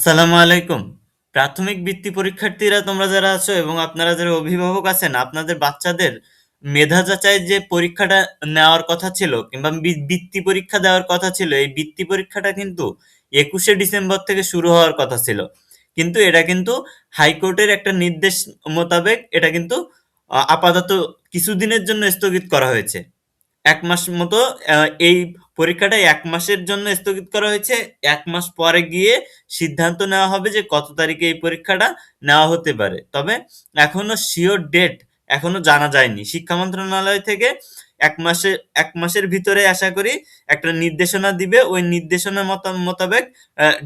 আসসালামু আলাইকুম। প্রাথমিক বৃত্তি পরীক্ষার্থীরা তোমরা যারা আছো এবং আপনারা যারা অভিভাবক আছেন, আপনাদের বাচ্চাদের মেধা যাচাইয়ের যে পরীক্ষাটা নেওয়ার কথা ছিল কিংবা বৃত্তি পরীক্ষা দেওয়ার কথা ছিল, এই বৃত্তি পরীক্ষাটা কিন্তু ২১শে ডিসেম্বর থেকে শুরু হওয়ার কথা ছিল। কিন্তু এটা কিন্তু হাইকোর্টের একটা নির্দেশ মোতাবেক এটা কিন্তু আপাতত কিছুদিনের জন্য স্থগিত করা হয়েছে। এক মাস মতো এই পরীক্ষাটা এক মাসের জন্য স্থগিত করা হয়েছে। এক মাস পরে গিয়ে সিদ্ধান্ত নেওয়া হবে যে কত তারিখে এই পরীক্ষাটা নেওয়া হতে পারে। তবে এখনও সিওর ডেট এখনও জানা যায়নি। শিক্ষা মন্ত্রণালয় থেকে এক মাসে, এক মাসের ভিতরে আশা করি একটা নির্দেশনা দিবে। ওই নির্দেশনা মত, মোতাবেক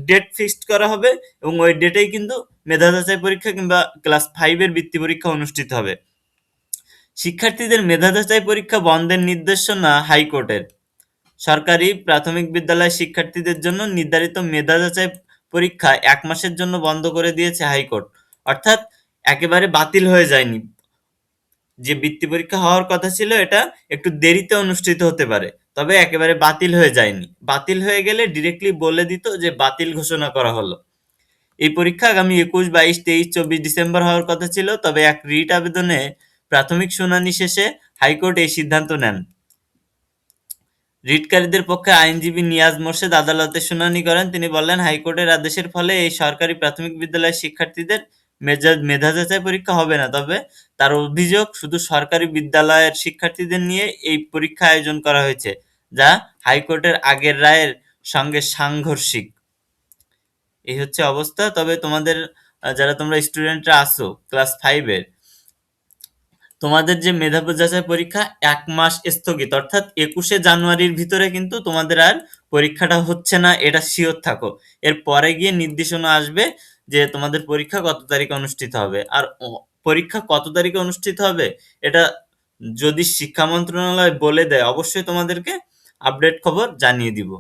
ডেট ফিক্সড করা হবে এবং ওই ডেটেই কিন্তু মেধা যাচাই পরীক্ষা কিংবা ক্লাস ফাইভের বৃত্তি পরীক্ষা অনুষ্ঠিত হবে। শিক্ষার্থীদের মেধা যাচাই পরীক্ষা বন্ধের নির্দেশনা হাইকোর্টের। সরকারি প্রাথমিক বিদ্যালয়ের শিক্ষার্থীদের জন্য নির্ধারিত মেধা যাচাই পরীক্ষা এক মাসের জন্য বন্ধ করে দিয়েছে হাইকোর্ট। অর্থাৎ একেবারে বাতিল হয়ে যায়নি। যে বৃত্তি পরীক্ষা হওয়ার কথা ছিল এটা একটু দেরিতে অনুষ্ঠিত হতে পারে। তবে একেবারে বাতিল হয়ে যায়নি। বাতিল হয়ে গেলে ডিরেক্টলি বলে দিত যে বাতিল ঘোষণা করা হলো। এই পরীক্ষা আগামী ২১, ২২, ২৩, ২৪ ডিসেম্বর হওয়ার কথা ছিল। তবে এক রিট আবেদনে প্রাথমিক শুনানি শেষে হাইকোর্ট এই সিদ্ধান্ত নেন। রিটকারীদের পক্ষে আইনজীবী নিয়াজ মোরশেদ আদালতে শুনানি করেন। তিনি বলেন, হাইকোর্টের আদেশের ফলে এই সরকারি প্রাথমিক বিদ্যালয়ের শিক্ষার্থীদের মেধা যাচাই পরীক্ষা হবে না। তবে তার অভিযোগ শুধু সরকারি বিদ্যালয়ের শিক্ষার্থীদের নিয়ে এই পরীক্ষা আয়োজন করা হয়েছে, যা হাইকোর্টের আগের রায়ের সঙ্গে সাংঘর্ষিক। এই হচ্ছে অবস্থা। তবে তোমাদের যারা তোমরা স্টুডেন্টরা আসো ক্লাস 5 এর তোমাদের যে মেধা যাচাই পরীক্ষা এক মাস স্থগিত, অর্থাৎ ২১শে জানুয়ারির ভিতরে কিন্তু তোমাদের আর পরীক্ষাটা হচ্ছে না, এটা শিওর থাকো। এর পরে গিয়ে নির্দেশনা আসবে যে তোমাদের পরীক্ষা কত তারিখে অনুষ্ঠিত হবে। আর পরীক্ষা কত তারিখে অনুষ্ঠিত হবে, এটা যদি শিক্ষা মন্ত্রণালয় বলে দেয়, অবশ্যই তোমাদেরকে আপডেট খবর জানিয়ে দিব।